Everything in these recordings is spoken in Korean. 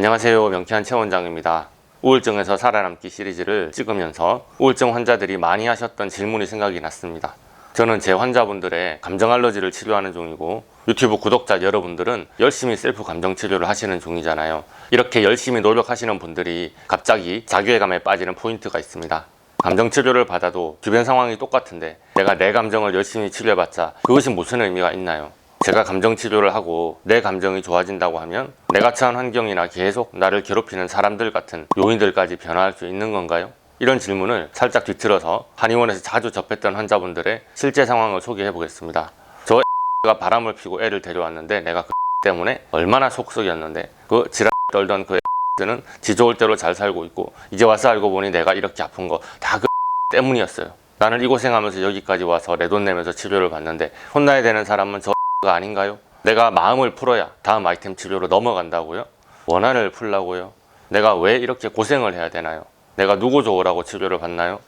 안녕하세요. 명쾌한 최 원장입니다. 우울증에서 살아남기 시리즈를 찍으면서 우울증 환자들이 많이 하셨던 질문이 생각이 났습니다. 저는 제 환자분들의 감정 알러지를 치료하는 중이고 유튜브 구독자 여러분들은 열심히 셀프 감정 치료를 하시는 중이잖아요. 이렇게 열심히 노력하시는 분들이 갑자기 자괴감에 빠지는 포인트가 있습니다. 감정 치료를 받아도 주변 상황이 똑같은데 내가 내 감정을 열심히 치료해봤자 그것이 무슨 의미가 있나요? 제가 감정 치료를 하고 내 감정이 좋아진다고 하면 내가 처한 환경이나 계속 나를 괴롭히는 사람들 같은 요인들까지 변화할 수 있는 건가요? 이런 질문을 살짝 뒤틀어서 한의원에서 자주 접했던 환자분들의 실제 상황을 소개해 보겠습니다. 저가 바람을 피고 애를 데려왔는데 내가 그 때문에 얼마나 속썩였는데 그 지랄 떨던 그는지 좋을 대로 잘 살고 있고 이제 와서 알고 보니 내가 이렇게 아픈 거 다 그 때문이었어요. 나는 이 고생하면서 여기까지 와서 내 돈 내면서 치료를 받는데 혼나야 되는 사람은 저 가 아닌가요? 내가 마음을 풀어야 다음 아이템 치료로 넘어간다고요? 원한을 풀라고요? 내가 왜 이렇게 고생을 해야 되나요? 내가 누구 좋으라고 치료를 받나요?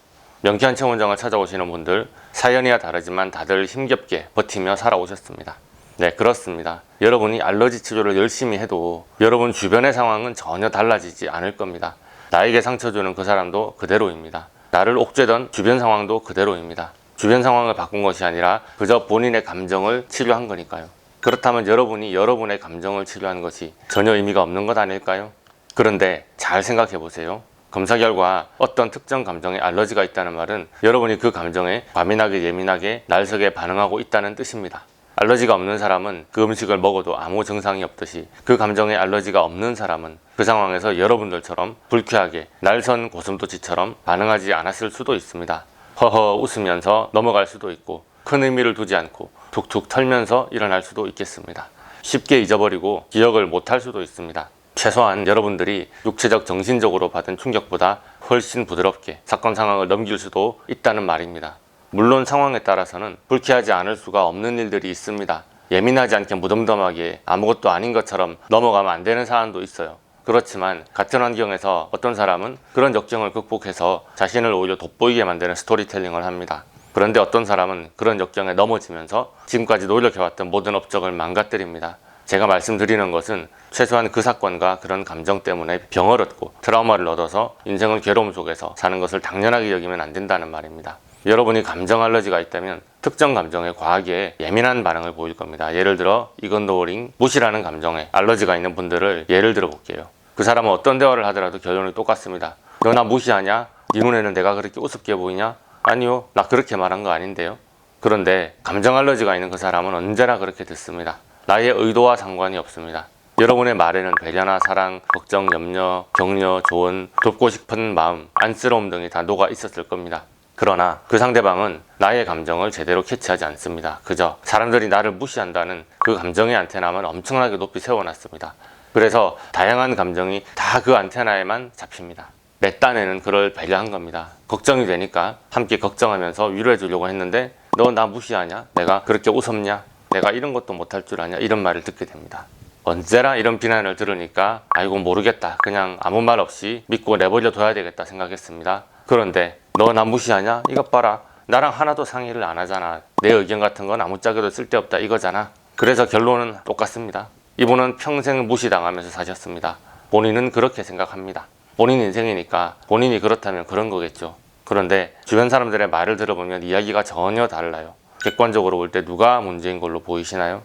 명쾌한 체원장을 찾아오시는 분들 사연이야 다르지만 다들 힘겹게 버티며 살아오셨습니다. 네, 그렇습니다. 여러분이 알러지 치료를 열심히 해도 여러분 주변의 상황은 전혀 달라지지 않을 겁니다. 나에게 상처 주는 그 사람도 그대로입니다. 나를 옥죄던 주변 상황도 그대로입니다. 주변 상황을 바꾼 것이 아니라 그저 본인의 감정을 치료한 거니까요. 그렇다면 여러분이 여러분의 감정을 치료한 것이 전혀 의미가 없는 것 아닐까요? 그런데 잘 생각해 보세요. 검사 결과 어떤 특정 감정에 알러지가 있다는 말은 여러분이 그 감정에 과민하게 예민하게 날석에 반응하고 있다는 뜻입니다. 알러지가 없는 사람은 그 음식을 먹어도 아무 증상이 없듯이 그 감정에 알러지가 없는 사람은 그 상황에서 여러분들처럼 불쾌하게 날선 고슴도치처럼 반응하지 않았을 수도 있습니다. 허허 웃으면서 넘어갈 수도 있고 큰 의미를 두지 않고 툭툭 털면서 일어날 수도 있겠습니다. 쉽게 잊어버리고 기억을 못할 수도 있습니다. 최소한 여러분들이 육체적 정신적으로 받은 충격보다 훨씬 부드럽게 사건 상황을 넘길 수도 있다는 말입니다. 물론 상황에 따라서는 불쾌하지 않을 수가 없는 일들이 있습니다. 예민하지 않게 무덤덤하게 아무것도 아닌 것처럼 넘어가면 안 되는 사안도 있어요. 그렇지만 같은 환경에서 어떤 사람은 그런 역경을 극복해서 자신을 오히려 돋보이게 만드는 스토리텔링을 합니다. 그런데 어떤 사람은 그런 역경에 넘어지면서 지금까지 노력해왔던 모든 업적을 망가뜨립니다. 제가 말씀드리는 것은 최소한 그 사건과 그런 감정 때문에 병을 얻고 트라우마를 얻어서 인생을 괴로움 속에서 사는 것을 당연하게 여기면 안 된다는 말입니다. 여러분이 감정 알러지가 있다면 특정 감정에 과하게 예민한 반응을 보일 겁니다. 예를 들어 이건도어링 무시라는 감정에 알러지가 있는 분들을 예를 들어 볼게요. 그 사람은 어떤 대화를 하더라도 결론이 똑같습니다. 너 나 무시하냐? 네 눈에는 내가 그렇게 우습게 보이냐? 아니요, 나 그렇게 말한 거 아닌데요. 그런데 감정 알러지가 있는 그 사람은 언제나 그렇게 듣습니다. 나의 의도와 상관이 없습니다. 여러분의 말에는 배려나 사랑, 걱정, 염려, 격려, 조언, 돕고 싶은 마음, 안쓰러움 등이 다 녹아 있었을 겁니다. 그러나 그 상대방은 나의 감정을 제대로 캐치하지 않습니다. 그저 사람들이 나를 무시한다는 그 감정의 안테나만 엄청나게 높이 세워놨습니다. 그래서 다양한 감정이 다 그 안테나에만 잡힙니다. 내 딴에는 그걸 배려한 겁니다. 걱정이 되니까 함께 걱정하면서 위로해 주려고 했는데 너 나 무시하냐? 내가 그렇게 웃었냐? 내가 이런 것도 못할 줄 아냐? 이런 말을 듣게 됩니다. 언제나 이런 비난을 들으니까 아이고 모르겠다. 그냥 아무 말 없이 믿고 내버려 둬야 되겠다 생각했습니다. 그런데 너 나 무시하냐? 이것 봐라. 나랑 하나도 상의를 안 하잖아. 내 의견 같은 건 아무짝에도 쓸데없다 이거잖아. 그래서 결론은 똑같습니다. 이분은 평생 무시당하면서 사셨습니다. 본인은 그렇게 생각합니다. 본인 인생이니까 본인이 그렇다면 그런 거겠죠. 그런데 주변 사람들의 말을 들어보면 이야기가 전혀 달라요. 객관적으로 볼 때 누가 문제인 걸로 보이시나요?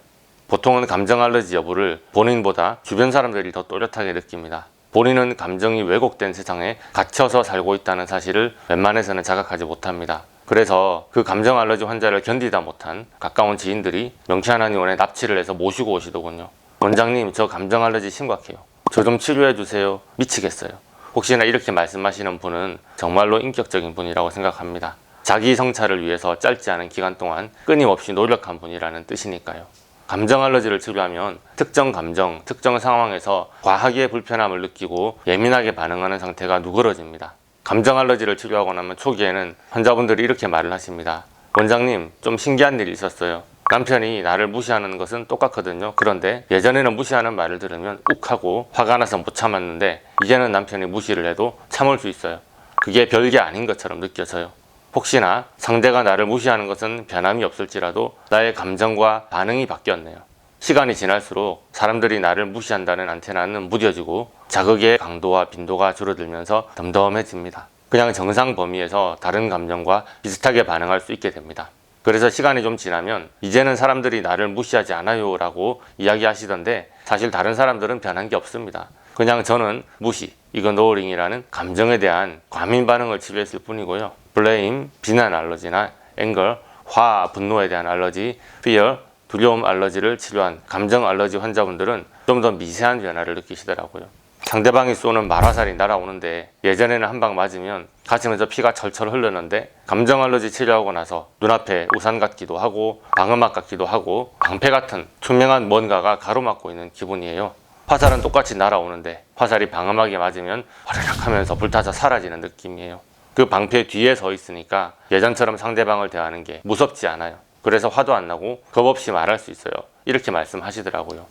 보통은 감정 알러지 여부를 본인보다 주변 사람들이 더 또렷하게 느낍니다. 본인은 감정이 왜곡된 세상에 갇혀서 살고 있다는 사실을 웬만해서는 자각하지 못합니다. 그래서 그 감정 알러지 환자를 견디다 못한 가까운 지인들이 한의원에 납치를 해서 모시고 오시더군요. 원장님, 저 감정 알러지 심각해요. 저 좀 치료해 주세요. 미치겠어요. 혹시나 이렇게 말씀하시는 분은 정말로 인격적인 분이라고 생각합니다. 자기 성찰을 위해서 짧지 않은 기간 동안 끊임없이 노력한 분이라는 뜻이니까요. 감정 알러지를 치료하면 특정 감정, 특정 상황에서 과하게 불편함을 느끼고 예민하게 반응하는 상태가 누그러집니다. 감정 알러지를 치료하고 나면 초기에는 환자분들이 이렇게 말을 하십니다. 원장님, 좀 신기한 일이 있었어요. 남편이 나를 무시하는 것은 똑같거든요. 그런데 예전에는 무시하는 말을 들으면 욱하고 화가 나서 못 참았는데 이제는 남편이 무시를 해도 참을 수 있어요. 그게 별게 아닌 것처럼 느껴져요. 혹시나 상대가 나를 무시하는 것은 변함이 없을지라도 나의 감정과 반응이 바뀌었네요. 시간이 지날수록 사람들이 나를 무시한다는 안테나는 무뎌지고 자극의 강도와 빈도가 줄어들면서 덤덤해집니다. 그냥 정상 범위에서 다른 감정과 비슷하게 반응할 수 있게 됩니다. 그래서 시간이 좀 지나면 이제는 사람들이 나를 무시하지 않아요 라고 이야기하시던데 사실 다른 사람들은 변한 게 없습니다. 그냥 저는 무시, 이거노링이라는 감정에 대한 과민 반응을 치료했을 뿐이고요. 블레임, 비난 알러지나 앵걸, 화, 분노에 대한 알러지, fear, 두려움 알러지를 치료한 감정 알러지 환자분들은 좀 더 미세한 변화를 느끼시더라고요. 상대방이 쏘는 말화살이 날아오는데 예전에는 한 방 맞으면 가슴에서 피가 철철 흐르는데 감정 알러지 치료하고 나서 눈앞에 우산 같기도 하고 방음막 같기도 하고 방패 같은 투명한 뭔가가 가로막고 있는 기분이에요. 화살은 똑같이 날아오는데 화살이 방음막에 맞으면 화르륵 하면서 불타서 사라지는 느낌이에요. 그 방패 뒤에 서 있으니까 예전처럼 상대방을 대하는 게 무섭지 않아요. 그래서 화도 안 나고 겁 없이 말할 수 있어요. 이렇게 말씀하시더라고요.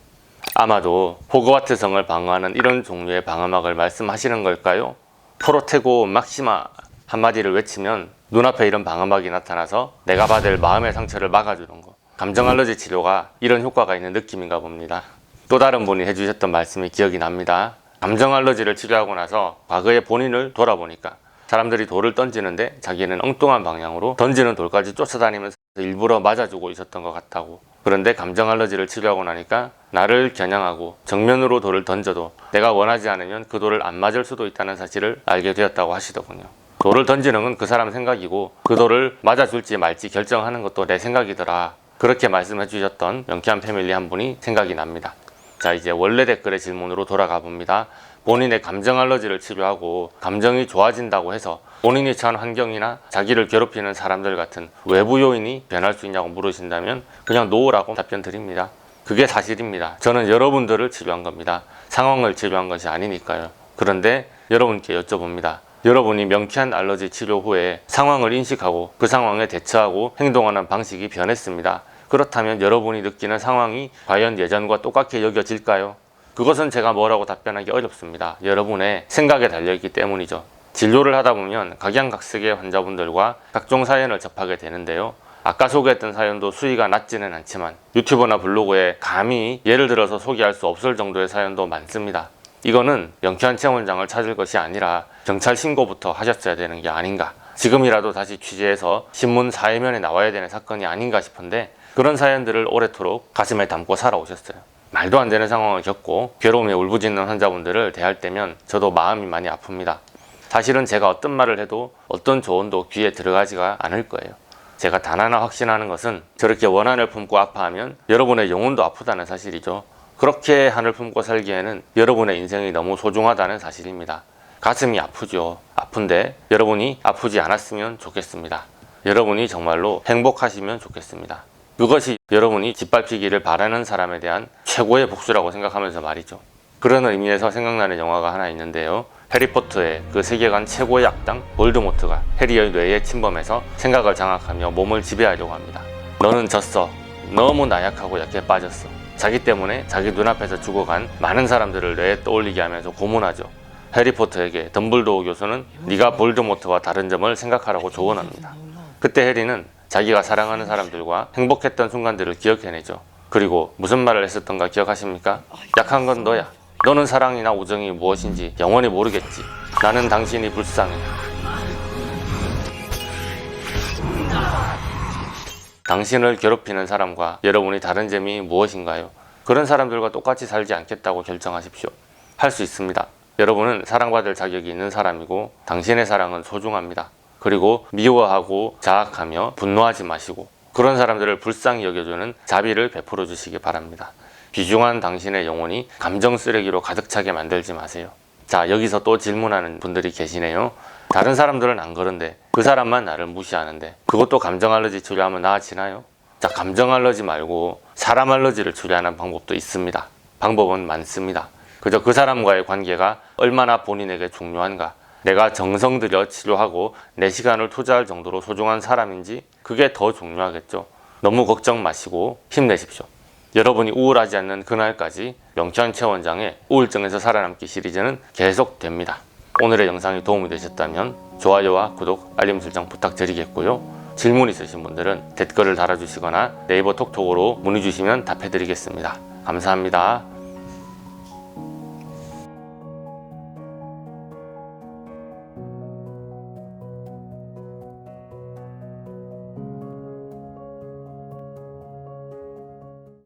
아마도 호그와트 성을 방어하는 이런 종류의 방어막을 말씀하시는 걸까요? 프로테고 막시마 한마디를 외치면 눈앞에 이런 방어막이 나타나서 내가 받을 마음의 상처를 막아주는 거. 감정 알러지 치료가 이런 효과가 있는 느낌인가 봅니다. 또 다른 분이 해주셨던 말씀이 기억이 납니다. 감정 알러지를 치료하고 나서 과거의 본인을 돌아보니까 사람들이 돌을 던지는데 자기는 엉뚱한 방향으로 던지는 돌까지 쫓아다니면서 일부러 맞아주고 있었던 것 같다고. 그런데 감정 알러지를 치료하고 나니까 나를 겨냥하고 정면으로 돌을 던져도 내가 원하지 않으면 그 돌을 안 맞을 수도 있다는 사실을 알게 되었다고 하시더군요. 돌을 던지는 건 그 사람 생각이고 그 돌을 맞아줄지 말지 결정하는 것도 내 생각이더라. 그렇게 말씀해 주셨던 명쾌한 패밀리 한 분이 생각이 납니다. 자, 이제 원래 댓글의 질문으로 돌아가 봅니다. 본인의 감정 알러지를 치료하고 감정이 좋아진다고 해서 본인이 처한 환경이나 자기를 괴롭히는 사람들 같은 외부 요인이 변할 수 있냐고 물으신다면 그냥 노라고 답변 드립니다. 그게 사실입니다. 저는 여러분들을 치료한 겁니다. 상황을 치료한 것이 아니니까요. 그런데 여러분께 여쭤봅니다. 여러분이 명쾌한 알러지 치료 후에 상황을 인식하고 그 상황에 대처하고 행동하는 방식이 변했습니다. 그렇다면 여러분이 느끼는 상황이 과연 예전과 똑같게 여겨질까요? 그것은 제가 뭐라고 답변하기 어렵습니다. 여러분의 생각에 달려있기 때문이죠. 진료를 하다 보면 각양각색의 환자분들과 각종 사연을 접하게 되는데요. 아까 소개했던 사연도 수위가 낮지는 않지만 유튜브나 블로그에 감히 예를 들어서 소개할 수 없을 정도의 사연도 많습니다. 이거는 명쾌한 체원장을 찾을 것이 아니라 경찰 신고부터 하셨어야 되는 게 아닌가. 지금이라도 다시 취재해서 신문 사회면에 나와야 되는 사건이 아닌가 싶은데 그런 사연들을 오래도록 가슴에 담고 살아오셨어요. 말도 안 되는 상황을 겪고 괴로움에 울부짖는 환자분들을 대할 때면 저도 마음이 많이 아픕니다. 사실은 제가 어떤 말을 해도 어떤 조언도 귀에 들어가지가 않을 거예요. 제가 단 하나 확신하는 것은 저렇게 원한을 품고 아파하면 여러분의 영혼도 아프다는 사실이죠. 그렇게 한을 품고 살기에는 여러분의 인생이 너무 소중하다는 사실입니다. 가슴이 아프죠. 아픈데 여러분이 아프지 않았으면 좋겠습니다. 여러분이 정말로 행복하시면 좋겠습니다. 그것이 여러분이 짓밟히기를 바라는 사람에 대한 최고의 복수라고 생각하면서 말이죠. 그런 의미에서 생각나는 영화가 하나 있는데요. 해리포터의 그 세계관 최고의 악당 볼드모트가 해리의 뇌에 침범해서 생각을 장악하며 몸을 지배하려고 합니다. 너는 졌어. 너무 나약하고 약해 빠졌어. 자기 때문에 자기 눈앞에서 죽어간 많은 사람들을 뇌에 떠올리게 하면서 고문하죠. 해리포터에게 덤블도어 교수는 네가 볼드모트와 다른 점을 생각하라고 조언합니다. 그때 해리는 자기가 사랑하는 사람들과 행복했던 순간들을 기억해내죠. 그리고 무슨 말을 했었던가 기억하십니까? 약한 건 너야. 너는 사랑이나 우정이 무엇인지 영원히 모르겠지. 나는 당신이 불쌍해. 당신을 괴롭히는 사람과 여러분이 다른 점이 무엇인가요? 그런 사람들과 똑같이 살지 않겠다고 결정하십시오. 할 수 있습니다. 여러분은 사랑받을 자격이 있는 사람이고 당신의 사랑은 소중합니다. 그리고 미워하고 자학하며 분노하지 마시고 그런 사람들을 불쌍히 여겨주는 자비를 베풀어 주시기 바랍니다. 비중한 당신의 영혼이 감정 쓰레기로 가득 차게 만들지 마세요. 자, 여기서 또 질문하는 분들이 계시네요. 다른 사람들은 안 그런데 그 사람만 나를 무시하는데 그것도 감정 알러지 치료하면 나아지나요? 자, 감정 알러지 말고 사람 알러지를 치료하는 방법도 있습니다. 방법은 많습니다. 그저 그 사람과의 관계가 얼마나 본인에게 중요한가, 내가 정성 들여 치료하고 내 시간을 투자할 정도로 소중한 사람인지 그게 더 중요하겠죠. 너무 걱정 마시고 힘내십시오. 여러분이 우울하지 않는 그날까지 명쾌한 체원장의 우울증에서 살아남기 시리즈는 계속됩니다. 오늘의 영상이 도움이 되셨다면 좋아요와 구독, 알림 설정 부탁드리겠고요. 질문 있으신 분들은 댓글을 달아주시거나 네이버 톡톡으로 문의 주시면 답해드리겠습니다. 감사합니다.